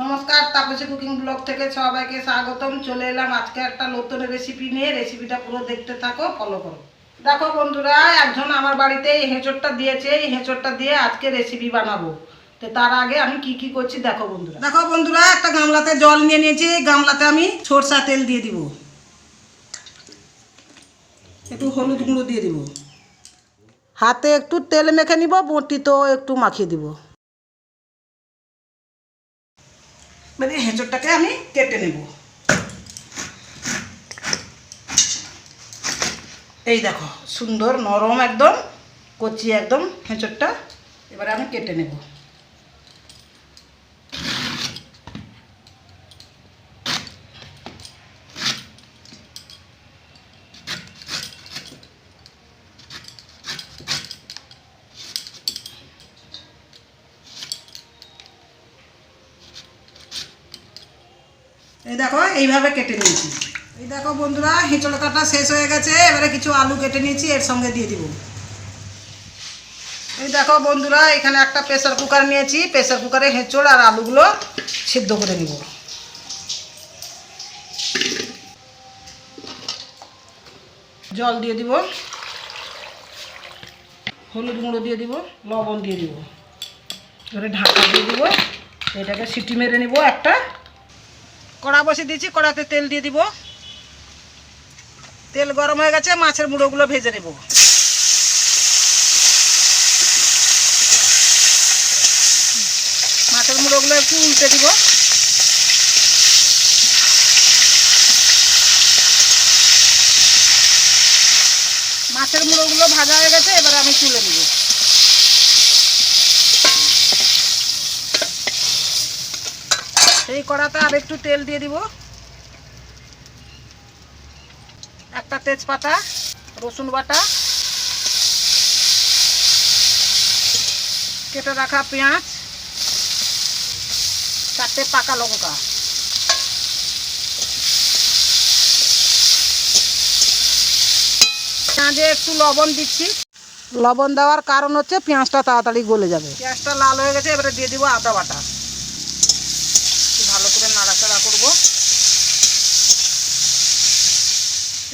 নমস্কার, Tapasi cooking blog থেকে সবাইকে স্বাগতম। চলে এলাম আজকে একটা নতুন রেসিপি নিয়ে। রেসিপিটা পুরো দেখতে থাকো ফলো করো। দেখো বন্ধুরা, একজন আমার বাড়িতে এই হেঁচড়টা দিয়েছে। এই হেঁচড়টা দিয়ে আজকে রেসিপি বানাবো। তো তার আগে আমি কি কি করছি দেখো বন্ধুরা। দেখো বন্ধুরা, একটা গামলাতে জল নিয়ে নিয়েছি। এই গামলাতে আমি সরষা তেল দিয়ে দিব। একটু হলুদ গুঁড়ো দিয়ে দিব। হাতে একটু তেল মেখে নিব বটি তো একটু মাখিয়ে দিব। হেঁচড়টাকে আমি কেটে নেব। এই দেখো, সুন্দর, নরম একদম, কচি একদম হেঁচড়টা এবারে আমি কেটে নেব। এই দেখো, এইভাবে কেটে নিয়েছি। এই দেখো বন্ধুরা হেঁচড় কাটা শেষ হয়ে গেছে, এবারে কিছু আলু কেটে নিয়েছি, এর সঙ্গে দিয়ে দিব। এই দেখো বন্ধুরা, এখানে একটা প্রেসার কুকার নিয়েছি, প্রেসার কুকারে হেঁচড় আর আলুগুলো সিদ্ধ করে নিব। জল দিয়ে দিব, হলুদ গুঁড়ো দিয়ে দিব, লবণ দিয়ে দিব। এবারে ঢাকা দিয়ে দিব, এটাকে সিটি মেরে নিব একটা। কড়া বসিয়ে দিয়েছি, কড়াতে তেল দিয়ে দিব। তেল গরম হয়ে গেছে, মাছের মুড়োগুলো ভেজে নেব। মাছের মুড়োগুলো একটু উল্টে দিব। মাছের মুড়োগুলো ভাজা হয়ে গেছে, এবার আমি তুলে নিব। সেই কড়াতে আর একটু তেল দিয়ে দিব। একটা তেজপাতা, রসুন বাটা, কেটে রাখা পেঁয়াজ, চারটে পাকা লঙ্কা। পেঁয়াজে একটু লবণ দিচ্ছি। লবণ দেওয়ার কারণ হচ্ছে পেঁয়াজটা তাড়াতাড়ি গলে যাবে। পেঁয়াজটা লাল হয়ে গেছে, এবারে দিয়ে দিব আদা বাটা একটু ভালো করে নাড়াচাড়া করব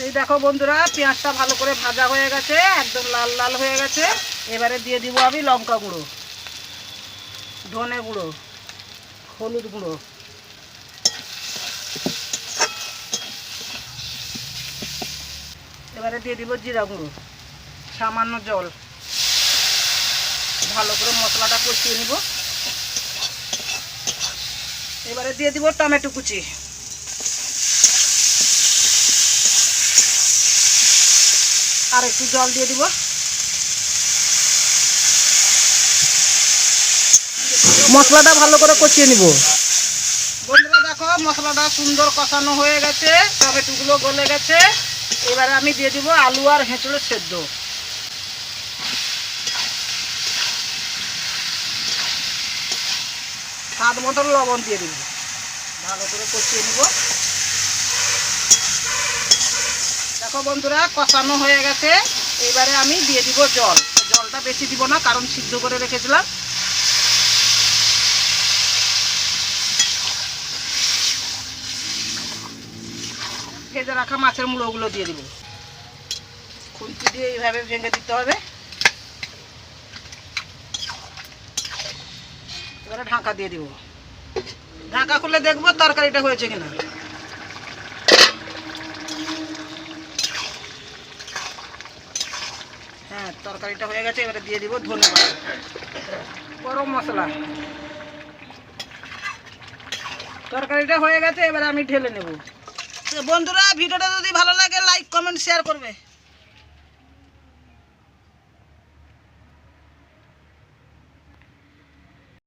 এই দেখো বন্ধুরা, পেঁয়াজটা ভালো করে ভাজা হয়ে গেছে, একদম লাল লাল হয়ে গেছে। এবারে দিয়ে দিব আমি লঙ্কা গুঁড়ো, ধনে গুঁড়ো, হলুদ গুঁড়ো। এবারে দিয়ে দিব জিরা গুঁড়ো, সামান্য জল। ভালো করে মশলাটা কষিয়ে নিব। এবারে দিয়ে দিব টমেটো কুচি। আর একটু জল দিয়ে দিব। মশলাটা ভালো করে কষিয়ে নিব। বন্ধুরা দেখো মশলাটা সুন্দর কষানো হয়ে গেছে টমেটোগুলো গলে গেছে। এবারে আমি দিয়ে দিব আলু আর হেঁচড়ের সেদ্ধ। স্বাদ মতন লবণ দিয়ে দিব। ভালো করে কষিয়ে নিব। দেখো বন্ধুরা, কষানো হয়ে গেছে। এবারে আমি দিয়ে দিব জল। জলটা বেশি দিব না, কারণ সিদ্ধ করে রেখেছিলাম। ভেজে রাখা মাছের মুড়োগুলো দিয়ে দিব। খুন্তি দিয়ে এইভাবে ভেঙে দিতে হবে। এবারে ঢাকা দিয়ে দিব। ঢাকা খুলে দেখব তরকারিটা হয়েছে কিনা হ্যাঁ তরকারিটা হয়ে গেছে, এবারে দিয়ে দিব ধনে গরম মশলা। তরকারিটা হয়ে গেছে, এবারে আমি ঢেলে নেব। বন্ধুরা, ভিডিওটা যদি ভালো লাগে লাইক কমেন্ট শেয়ার করবে।